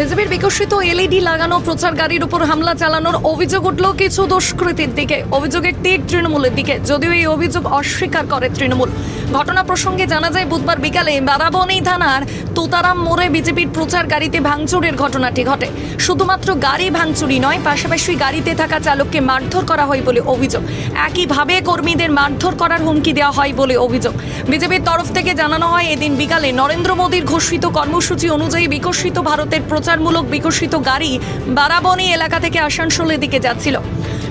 বিজেপির বিকশিত এলইডি লাগানো প্রচার গাড়ির উপর হামলা চালানোর অভিযোগ উঠল কিছু দুষ্কৃতির দিকে। অভিযোগের তীর তৃণমূলের দিকে। যদিও এই অভিযোগ অস্বীকার করে তৃণমূল। ঘটনা প্রসঙ্গে জানা যায়, বুধবার বিকালে বারাবনী থানার তোতারাম মোড়ে বিজেপির প্রচার গাড়িতে ভাঙচুরের ঘটনাটি ঘটে। শুধুমাত্র গাড়ি ভাঙচুরি নয়, পাশাপাশি গাড়িতে থাকা চালককে মারধর করা হয় বলে অভিযোগ। একইভাবে কর্মীদের মারধর করার হুমকি দেওয়া হয় বলে অভিযোগ। বিজেপির তরফ থেকে জানানো হয়, এদিন বিকালে নরেন্দ্র মোদীর ঘোষিত কর্মসূচি অনুযায়ী বিকশিত ভারতের প্রচারমূলক বিকশিত গাড়ি বারাবনী এলাকা থেকে আসানসোলের দিকে যাচ্ছিল।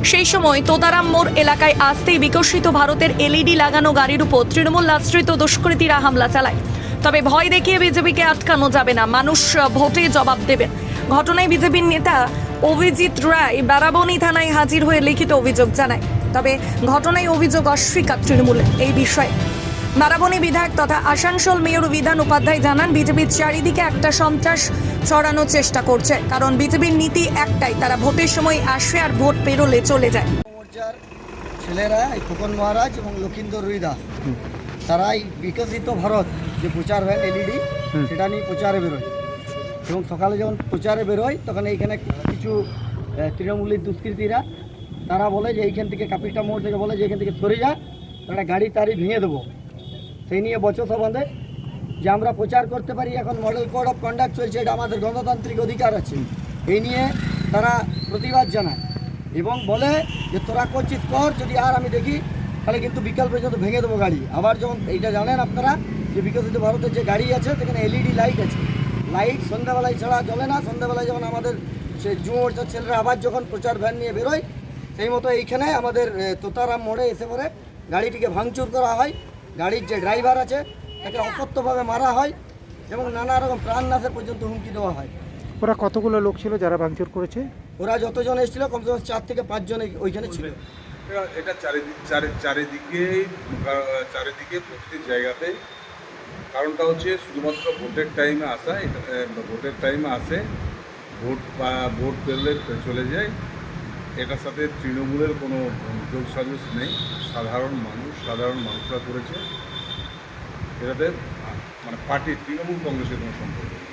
সেই সময় তোতারাম মোড় এলাকায় আসতেই বিকশিত ভারতের এলইডি লাগানো গাড়ির উপর তৃণমূল আশ্রিত দুষ্কৃতীরা হামলা চালায়। তবে ভয় দেখিয়ে বিজেপিকে আটকানো যাবে না। মানুষ ভোটে জবাব দেবে ঘটনায় বিজেপির নেতা অভিজিৎ রায় বারাবনী থানায় হাজির হয়ে লিখিত অভিযোগ জানায়। তবে ঘটনায় অভিযোগ অস্বীকার তৃণমূলের এই বিষয়ে। বারাবণী বিধায়ক তথা আসানসোল মেয়র বিধান উপাধ্যায় জানান বিজেপির চারিদিকে একটা সন্ত্রাস ছড়ানোর চেষ্টা করছে। কারণ বিজেপির নীতি একটাই তারা ভোটের সময় আসে আর ভোট পেরোলে চলে যায়। ছেলেরা এই খোকন মহারাজ এবং লক্ষিন্দর রুইদাস তারা এই বিকশিত ভারত যে প্রচার ভ্যান এলইডি সেটা নিয়ে প্রচারে বেরোয়। এবং সকালে যখন প্রচারে বেরোয় তখন এইখানে কিছু তৃণমূলের দুষ্কৃতীরা তারা বলে যে এইখান থেকে কাপিটা মোড় থেকে বলে যে এখান থেকে সরে যা তারা গাড়ি তাড়ি ভেঙে দেবো। সেই নিয়ে বচসা বাঁধে যে আমরা প্রচার করতে পারি এখন মডেল কোড অফ কন্ডাক্ট চলছে, এটা আমাদের গণতান্ত্রিক অধিকার আছে। এই নিয়ে তারা প্রতিবাদ জানায় এবং বলে যে, তোরা করছিস, কর, যদি আর আমি দেখি, তাহলে কিন্তু বিকাল পর্যন্ত ভেঙে দেবো গাড়ি। আবার যখন এইটা জানেন আপনারা, যে বিকশিত ভারতের যে গাড়ি আছে, সেখানে এলইডি লাইট আছে। লাইট সন্ধ্যাবেলায় ছাড়া চলে না, সন্ধ্যাবেলায় যখন আমাদের সে যুব মোর্চার ছেলেরা আবার যখন প্রচার ভ্যান নিয়ে বেরোয়, সেই মতো এইখানে আমাদের তোতারাম মোড়ে এসে পরে গাড়িটিকে ভাঙচুর করা হয়। গাড়ির যে ড্রাইভার আছে তাকে অকথ্যভাবে মারা হয় এবং নানা রকম প্রাণনাশের পর্যন্ত হুমকি দেওয়া হয়। ওরা কতগুলো লোক ছিল যারা ভাঙচুর করেছে? ওরা যতজন এসেছিল কমসে কম চার থেকে পাঁচজন ওইখানে ছিল। এটা- চারিদিক চারি চারিদিকে চারিদিকে প্রতিটি জায়গাতে। কারণটা হচ্ছে শুধুমাত্র ভোটের টাইমে আসা ভোটের টাইমে আসে ভোট বা ভোট পেলে চলে যায়। এটার সাথে তৃণমূলের কোনো যোগ সাজস নেই সাধারণ মানুষ, সাধারণ মানুষরা করেছে এটাতে মানে পার্টি তৃণমূল কংগ্রেসের কোনো সম্পর্ক নেই।